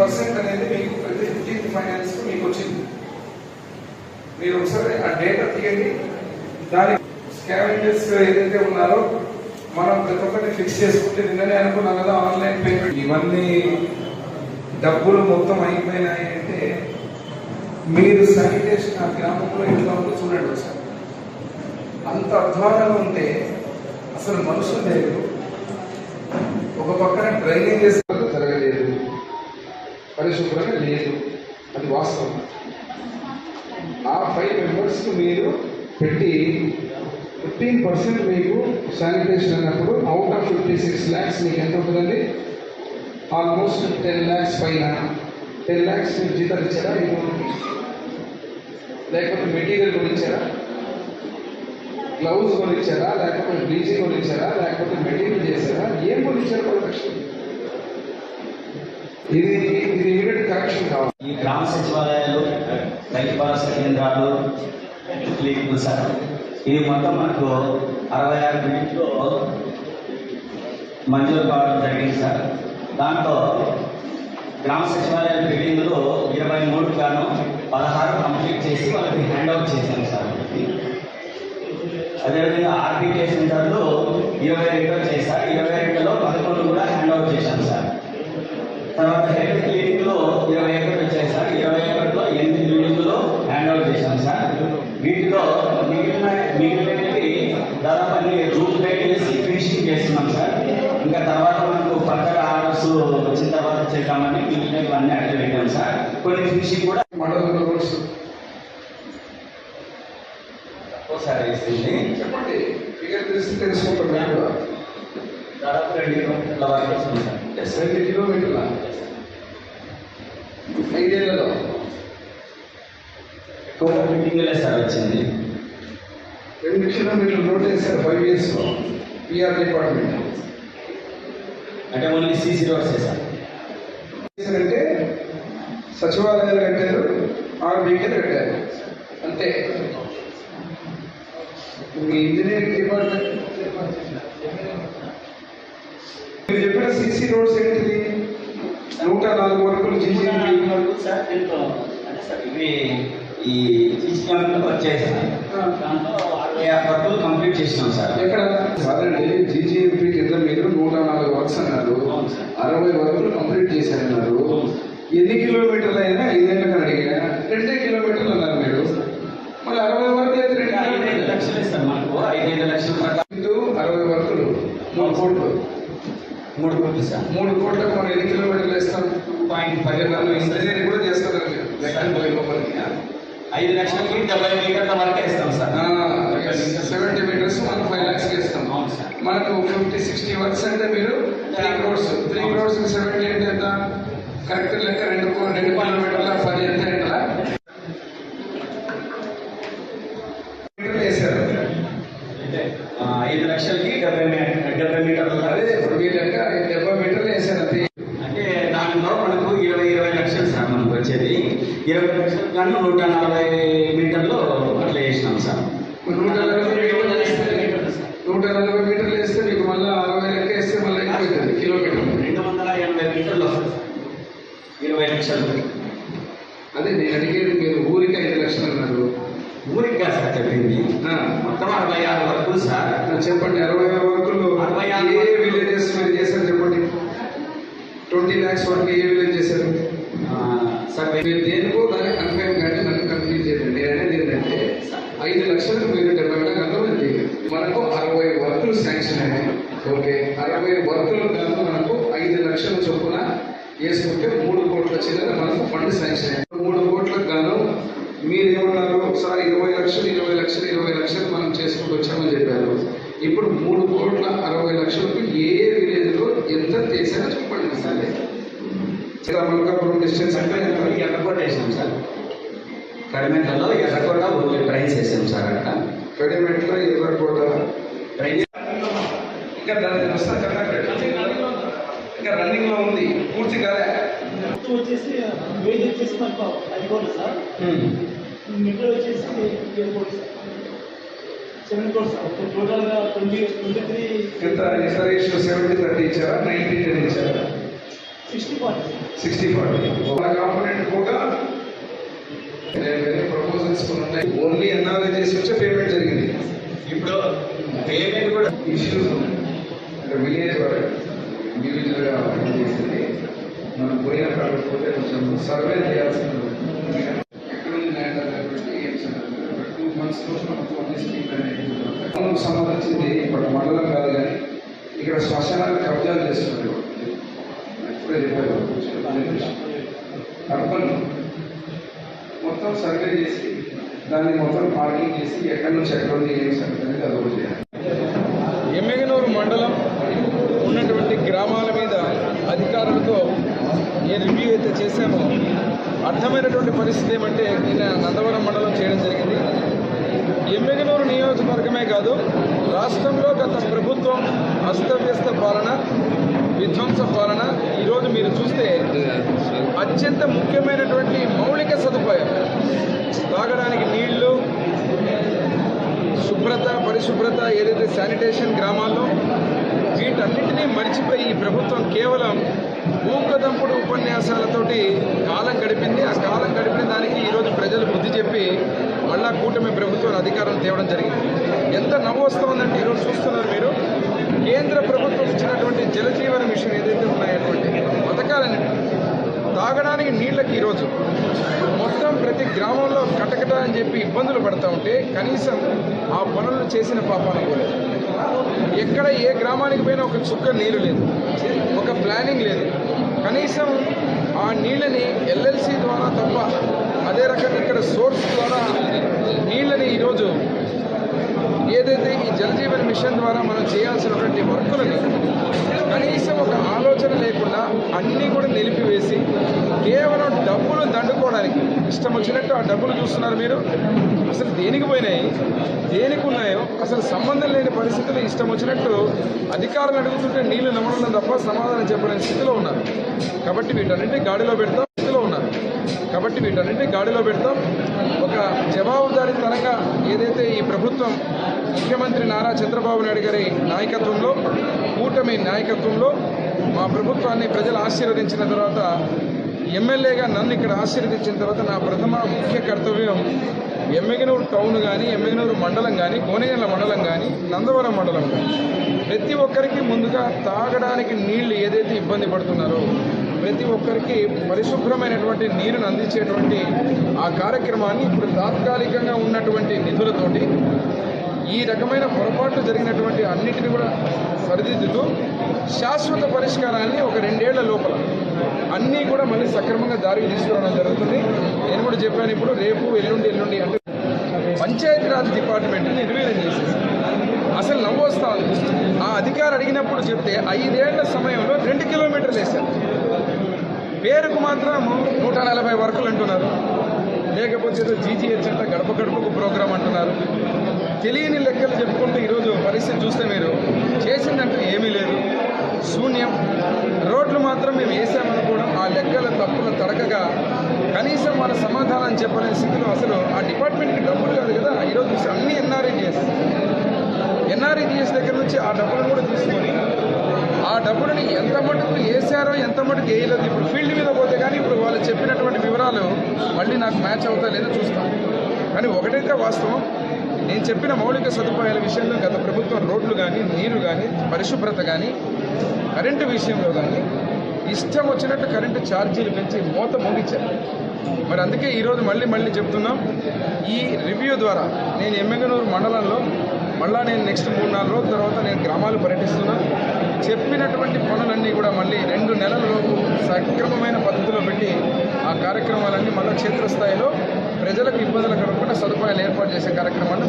Percent అనేది మీకు ప్రతి ఫిఫ్టీన్త్ ఫైనాన్స్ మీకు వచ్చింది. మీరు ఒకసారి ఆ డేటా తీయండి. దాని స్కావెంజర్స్ ఏదైతే ఉన్నారో మనం ప్రతి ఒక్కటి ఫిక్స్ చేసుకుంటే నిన్ననే అనుకున్నాం కదా ఆన్లైన్ పేమెంట్ ఇవన్నీ డబ్బులు మొత్తం అయిపోయినాయి అంటే మీరు శానిటేషన్ ఆ గ్రామంలో ఎట్లా ఉందో చూడండి ఒకసారి. అంత అధ్వానంగా ఉంటే అసలు మనుషులు లేదు ఒక పక్కన డ్రైనేజ్ జరగలేదు పరిశుభ్రంగా లేదు. అది వాస్తవం. ఆ ఫైవ్ మెంబర్స్ మీరు పెట్టి ఫిఫ్టీన్ పర్సెంట్ మీకు శానిటేషన్ అన్నప్పుడు out of fifty six lakhs మీకు ఎంత ఉంటుందండి? ఆల్మోస్ట్ టెన్ ల్యాక్స్ పైన. టెన్ ల్యాక్స్ మీరు జీతాలు ఇచ్చారా? లేకపోతే మెటీరియల్ కొనిచ్చారా? గ్లౌజ్ కొనిచ్చారా? లేకపోతే బ్లీచింగ్ కొనిచ్చారా? లేకపోతే మెటీరియల్ చేశారా? ఏం కొనిచ్చారు? పది లక్షలు ఇది ఇది ఇమీడియట్ కరెక్షన్ కావాలి ఈ గ్రామ సచివాలయాలు రైతు భరోసా కేంద్రాలు క్లినిక్లు సార్ ఇవి మొత్తం మనకు అరవై ఆరు మినిట్లో మంజూరు కావడం జరిగింది సార్. దాంట్లో గ్రామ సచివాలయాల బిల్డింగ్లు ఇరవై మూడు గాను పదహారు కంప్లీట్ చేసి వాళ్ళకి హ్యాండ్ ఓవర్ చేశాను సార్. అదేవిధంగా ఆర్బీకే సెంటర్లో ఇరవై రెండు చేశారు. ఇరవై రెండులో పదకొండు కూడా హ్యాండ్ ఓవర్ చేశాను సార్ తర్వాత హెల్త్ క్లినిక్లో ఇరవై ఒకటి వచ్చాయి సార్ ఇరవై ఒకటిలో ఎనిమిది బిల్డింగ్లో హ్యాండ్ ఓవర్ చేశాం సార్ వీటిలో మిగిలిన మిగిలినవి దాదాపు అన్ని రూట్ లైట్ వేసి ఫినిషింగ్ చేస్తున్నాం సార్ ఇంకా తర్వాత మనకు పక్కన ఆర్డర్స్ వచ్చిన తర్వాత చేద్దామని మిగిలినవి అన్ని అక్కడ పెట్టాం సార్. కొన్ని ఫినిషింగ్ కూడా మండలంలో రోడ్స్ ఒకసారి వేసింది. చెప్పండి ఫిగర్ తెలిసి తెలుసుకుంటాం మేము దాదాపు రెండు కిలోమీటర్ల వరకు వస్తుంది సార్. రెండు కిలోమీటర్ల. ఐదేళ్ళలో. ఎక్కువ మీటింగ్లే సార్ వచ్చింది. రెండు కిలోమీటర్ల రోడ్ వేశారు ఫైవ్ ఇయర్స్లో. PR department. అంటే ఓన్లీ సీసీ రోడ్స్ సార్ అంటే సచివాలయాలు కట్టారు ఆర్బీకేలు కట్టారు. అంతే. ఇంజనీరింగ్ డిపార్ట్మెంట్ మీరు చెప్పిన సీసీ రోడ్స్ ఏంటిది? నూట నాలుగు వరకు సార్ సార్ ఇవి ఈ సార్ దాంట్లో అరవై ఆరు వర్కులు కంప్లీట్ చేసినాం సార్. ఎక్కడ? కాదండి జీజీఎంపీ కింద మీరు నూట నాలుగు వర్క్స్ అన్నారు అవును సార్. అరవై వర్కులు కంప్లీట్ చేశారన్నారు. ఎన్ని కిలోమీటర్లు అయినా ఐదేళ్ళకి అడిగా రెండే కిలోమీటర్లు అన్నారు మీరు. మళ్ళీ అరవై వరకు అయితే రెండు లక్షలు ఇస్తారు మనకు ఐదైదు లక్షల అరవై వర్కులు మూడు కోట్లు. మూడు కోట్లు సార్. మూడు కోట్లకు మనం ఎన్ని కిలోమీటర్లు వేస్తాం? పాయింట్ పది ఇంజనీరింగ్ కూడా చేస్తారు మీరు? లెక్కలు పోయి ఐదు లక్షలకి డెబ్బై మీటర్ల వరకు ఇస్తాం సార్. సెవెంటీ మీటర్స్ మనం ఫైవ్ ల్యాక్స్ ఇస్తాం. అవును సార్. మనకు ఫిఫ్టీ సిక్స్టీ వర్క్స్ అంటే మీరు three crores three crores seventy అంటే ఎంత? కరెక్ట్ లెక్క రెండు రెండు కిలోమీటర్ల పది ఎంత ఎంత మీటర్లు వేశారు ఆ, ఐదు లక్షలకి డెబ్బై మీ- డెబ్బై మీటర్ల అదే వరకు ఇప్పుడు మీ లెక్క డెబ్బై మీటర్లు వేశారు అంతే అంటే దానిలో మనకు ఇరవై ఇరవై లక్షలు సార్ మనకు వచ్చేది ఇరవై లక్షలు కానీ నూట నలభై మీటర్లు అట్లా వేసినాం సార్. నూట నలభై మీటర్లు నూట నలభై మీటర్లు వేస్తే మీకు మళ్ళీ అరవై లెక్క వేస్తే మళ్ళీ అయిపోతుంది కిలోమీటర్ రెండు వందల ఎనభై మీటర్లు వస్తుంది ఇరవై లక్షలు. అదే నేను అడిగేది మీరు ఊరికి ఐదు లక్షలు అన్నారు. ఊరికి కాదు సార్ చెప్పింది. మొత్తం అరవై ఆరు వరకు సార్. చెప్పండి అరవై ఆరు వరకులు అరవై ఆరు ఏ విలేజెస్ మీరు చేశారు చెప్పండి? ట్వంటీ ల్యాక్స్ వరకు ఏ విలేజ్ చేశారు? సార్ మీరు దేనికో దాన్ని కన్ఫైన్ కానీ నన్ను కన్ఫ్యూజ్ చేయండి. నేను అనేది ఏంటంటే ఐదు లక్షలకు మీరు డెబ్బై వేల మనకు అరవై వర్కులు శాంక్షన్ అయ్యాయి ఓకే అరవై వర్కులు గాను మనకు ఐదు లక్షల చొప్పున వేసుకుంటే మూడు కోట్ల చిల్లర మనకు ఫండ్ శాంక్షన్ అయ్యాయి మూడు కోట్లకు గాను మీరు ఏమన్నారు ఒకసారి ఇరవై లక్షలు ఇరవై లక్షలు ఇరవై లక్షలు మనం చేసుకుంటూ వచ్చామని చెప్పారు. ఇప్పుడు మూడు కోట్ల అరవై లక్షలకు ఏ విలేజ్లో ఎంత చేశారో చెప్పండి సార్. శ్రీరామల్కాపురం డిస్టెన్స్ అంటే? ఎర్రకోట వేసాం సార్. కడిమెట్లలో ఎర్రకోట ట్రైన్స్ వేసాం సార్ అక్కడ కడిమెట్ల ఎర్రకోట ట్రైన్ ఇంకా దాని వస్తా ఇంకా రన్నింగ్లో ఉంది. పూర్తి కాలే. వచ్చేసి వేజ్ వచ్చేసి మనకు ఐదు కోట్లు సార్. మిడిల్ వచ్చేసి కోట్లు సార్. సెవెన్ కోట్స్ సార్. టోటల్గా ట్వంటీ ట్వంటీ త్రీ ఎంత? సెవెంటీ థర్టీ ఇచ్చారా? నైన్టీ టెన్ ఇచ్చారా? సిక్స్టీ ఫార్టీ సిక్స్టీ ఫార్టీ ఒక కాంపోనెంట్ కూడా ప్రపోజల్స్ ఉన్నాయి. ఓన్లీ ఎన్ఆర్ఐ చేసి వచ్చే పేమెంట్ జరిగింది. ఇప్పుడు పేమెంట్ కూడా ఇష్యూస్ అంటే విలేజ్ ఇండివిజువల్గా చేసింది. మనం పోయిన కాకపోతే కొంచెం సర్వే చేయాల్సింది. సంబంధించింది ఇప్పుడు మండలం కాదు కానీ ఇక్కడ శ్మశానాలు కబ్జాలు చేస్తున్నారు ఇప్పుడే చెప్పారు అర్బన్ మొత్తం సర్వే చేసి దాన్ని మొత్తం పార్కింగ్ చేసి ఎక్కడి నుంచి ఎక్కడ ఉంది ఏం సర్వే అనేది అది చేయాలి. ఎమ్మెగనూరు మండలం ఉన్నటువంటి గ్రామాల మీద అధికారులతో ఏ రివ్యూ అయితే చేశామో అర్థమైనటువంటి పరిస్థితి ఏమంటే నిన్న నందవరం మండలం చేయడం జరిగింది. ఎమ్మెగనూరు నియోజకవర్గమే కాదు రాష్ట్రంలో గత ప్రభుత్వం అస్తవ్యస్త పాలన విధ్వంస పాలన ఈరోజు మీరు చూస్తే అత్యంత ముఖ్యమైనటువంటి మౌలిక సదుపాయం. తాగడానికి నీళ్ళు శుభ్రత పరిశుభ్రత ఏదైతే శానిటేషన్ గ్రామాల్లో వీటన్నిటినీ మర్చిపోయి ఈ ప్రభుత్వం కేవలం ఊకదంపుడు ఉపన్యాసాలతోటి కాలం గడిపింది. ఆ కాలం గడిపిన దానికి ఈరోజు ప్రజలు బుద్ధి చెప్పి మళ్ళా కూటమి ప్రభుత్వం అధికారం తేవడం జరిగింది. ఎంత నవ్వు వస్తుందంటే ఈరోజు చూస్తున్నారు మీరు. కేంద్ర ప్రభుత్వం ఇచ్చినటువంటి జలజీవన మిషన్ ఏదైతే ఉన్నాయటువంటి పథకాలని తాగడానికి నీళ్ళకి ఈరోజు మొత్తం ప్రతి గ్రామంలో కటకట అని చెప్పి ఇబ్బందులు పడతా ఉంటే కనీసం ఆ పనులు చేసిన పాపానికి కూడా ఎక్కడ ఏ గ్రామానికి పోయినా ఒక చుక్క నీరు లేదు ఒక ప్లానింగ్ లేదు. కనీసం ఆ నీళ్ళని ఎల్ఎల్సి ద్వారా తప్ప అదే రకంగా ఇక్కడ సోర్స్ ద్వారా నీళ్ళని ఈరోజు ఏదైతే ఈ జలజీవన్ మిషన్ ద్వారా మనం చేయాల్సినటువంటి వర్కులని కనీసం ఒక ఆలోచన లేకుండా అన్నీ కూడా నిలిపివేసి కేవలం డబ్బులు దండుకోవడానికి ఇష్టం వచ్చినట్టు ఆ డబ్బులు చూస్తున్నారు మీరు? అసలు దేనికి పోయినాయి? దేనికి ఉన్నాయో? అసలు సంబంధం లేని పరిస్థితులు ఇష్టం వచ్చినట్టు అధికారులు అడుగుతుంటే నీళ్ళు నమ్మడం తప్ప సమాధానం చెప్పలేని స్థితిలో ఉన్నారు. కాబట్టి వీటన్నింటి గాడిలో పెడతాం. కాబట్టి వీటన్నింటినీ గాడిలో పెడతాం. ఒక జవాబుదారీతనంగా ఏదైతే ఈ ప్రభుత్వం ముఖ్యమంత్రి నారా చంద్రబాబు నాయుడు గారి నాయకత్వంలో కూటమి నాయకత్వంలో మా ప్రభుత్వాన్ని ప్రజలు ఆశీర్వదించిన తర్వాత ఎమ్మెల్యేగా నన్ను ఇక్కడ ఆశీర్వదించిన తర్వాత నా ప్రథమ ముఖ్య కర్తవ్యం ఎమ్మెగనూరు టౌన్ కానీ ఎమ్మెగనూరు మండలం కానీ కోనగండ్ల మండలం కానీ నందవరం మండలం కానీ ప్రతి ఒక్కరికి ముందుగా తాగడానికి నీళ్ళు ఏదైతే ఇబ్బంది పడుతున్నారో ప్రతి ఒక్కరికి పరిశుభ్రమైనటువంటి నీరును అందించేటువంటి ఆ కార్యక్రమాన్ని ఇప్పుడు తాత్కాలికంగా ఉన్నటువంటి నిధులతోటి ఈ రకమైన పొరపాట్లు జరిగినటువంటి అన్నిటిని కూడా సరిదిద్దుతూ శాశ్వత పరిష్కారాన్ని ఒక రెండేళ్ళ లోపల అన్నీ కూడా మళ్ళీ సక్రమంగా దారికి తీసుకురావడం జరుగుతుంది. నేను కూడా చెప్పాను ఇప్పుడు రేపు ఎల్లుండి ఎల్లుండి అంటే పంచాయతీరాజ్ డిపార్ట్మెంట్ని నిర్వీర్యం చేసేసి అసలు నవ్వొస్తా ఉంది. ఆ అధికారి అడిగినప్పుడు చెప్తే ఐదేళ్ళ సమయంలో రెండు కిలోమీటర్లు వేశారు. మాత్రం నూట నలభై వర్కులు అంటున్నారు. లేకపోతే ఏదో జీజీహెచ్ అంటే గడప గడపకు ప్రోగ్రాం అంటున్నారు. తెలియని లెక్కలు చెప్పుకుంటే ఈరోజు పరిస్థితి చూస్తే మీరు చేసిందంటే ఏమీ లేదు. శూన్యం. రోడ్లు మాత్రం మేము వేసామనుకోవడం ఆ లెక్కల తప్పుల తడకగా కనీసం వాళ్ళ సమాధానం చెప్పలేని స్థితిలో అసలు ఆ డిపార్ట్మెంట్కి డబ్బులు కాదు కదా ఈరోజు చూసి అన్ని ఎన్ఆర్ఐజిఎస్ ఎన్ఆర్ఈజిఎస్ దగ్గర నుంచి ఆ డబ్బులను కూడా తీసుకొని ఆ డబ్బులని ఎంత మటుకు వేసారో ఎంత మటుకు వేయలేదు. ఇప్పుడు ఫీల్డ్ మీద పోతే కానీ ఇప్పుడు వాళ్ళు చెప్పినటువంటి వివరాలు మళ్ళీ నాకు మ్యాచ్ అవుతా లేదో చూస్తాం. కానీ ఒకటైతే వాస్తవం నేను చెప్పిన మౌలిక సదుపాయాల విషయంలో గత ప్రభుత్వం రోడ్లు కానీ నీరు కానీ పరిశుభ్రత కానీ కరెంటు విషయంలో కానీ ఇష్టం వచ్చినట్టు కరెంటు ఛార్జీలు పెంచి మోత మోగించారు. మరి అందుకే ఈరోజు మళ్ళీ మళ్ళీ చెప్తున్నాం ఈ రివ్యూ ద్వారా నేను ఎమ్మెగనూరు మండలంలో మళ్ళా నేను నెక్స్ట్ మూడు నాలుగు రోజుల తర్వాత నేను గ్రామాలు పర్యటిస్తున్నా. చెప్పినటువంటి పనులన్నీ కూడా మళ్ళీ రెండు నెలలలోపు సక్రమమైన పద్ధతిలో పెట్టి ఆ కార్యక్రమాలన్నీ మళ్ళీ క్షేత్రస్థాయిలో ప్రజలకు ఇబ్బందులు కలగకుండా సదుపాయాలు ఏర్పాటు చేసే కార్యక్రమాన్ని